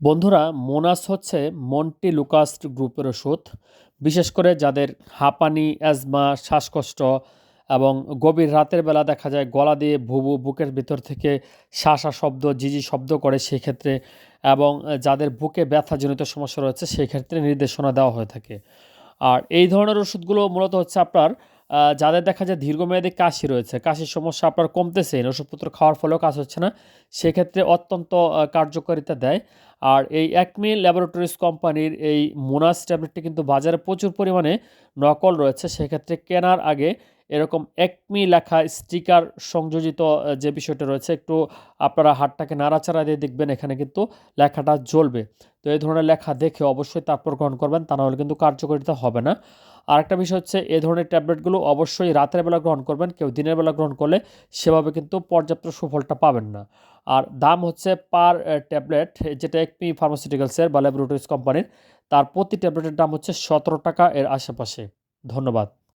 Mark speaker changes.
Speaker 1: বন্ধুরা, মোনাস হচ্ছে মন্টি লুকাস্ট গ্রুপের ওষুধ। বিশেষ করে যাদের হাঁপানি, অ্যাজমা, শ্বাসকষ্ট এবং গভীর রাতের বেলা দেখা যায় গলা দিয়ে ভুবু বুকের ভিতর থেকে শাসা শব্দ জিজি শব্দ করে সেক্ষেত্রে এবং যাদের বুকে ব্যথাজনিত সমস্যা রয়েছে, সেক্ষেত্রে নির্দেশনা দেওয়া হয়ে থাকে। আর এই ধরনের ওষুধগুলো মূলত হচ্ছে আপনার যাদের দেখা যায় দীর্ঘমেয়াদী কাশি রয়েছে, কাশির সমস্যা আপনার কমতেছে, ওষুধপত্র খাওয়ার ফলেও কাজ হচ্ছে না, সেক্ষেত্রে অত্যন্ত কার্যকারিতা দেয়। আর এই একমি ল্যাবরেটরিজ কোম্পানির এই মোনাস ট্যাবলেটটি কিন্তু বাজারে প্রচুর পরিমাণে নকল রয়েছে, সেক্ষেত্রে কেনার আগে এরকম একমি লেখা স্টিকার সংযোজিত যে বিষয়টা রয়েছে, একটু আপনারা হাতটাকে নাড়াচাড়া দিয়ে দেখবেন, এখানে কিন্তু লেখাটা জ্বলবে। তো এই ধরনের লেখা দেখে অবশ্যই তারপর গ্রহণ করবেন, তা নাহলে কিন্তু কার্যকারিতা হবে না। আরেকটা বিষয় হচ্ছে, এ ধরনের ট্যাবলেটগুলো অবশ্যই রাতের বেলা গ্রহণ করবেন, কেউ দিনের বেলা গ্রহণ করলে সেভাবে কিন্তু পর্যাপ্ত সুফলটা পাবেন না। আর দাম হচ্ছে পার ট্যাবলেট, যেটা একমি ফার্মাসিউটিক্যালসের বা ল্যাবরেটরিজ কোম্পানির, তার প্রতি ট্যাবলেটের দাম হচ্ছে সতেরো টাকা এর আশেপাশে। ধন্যবাদ।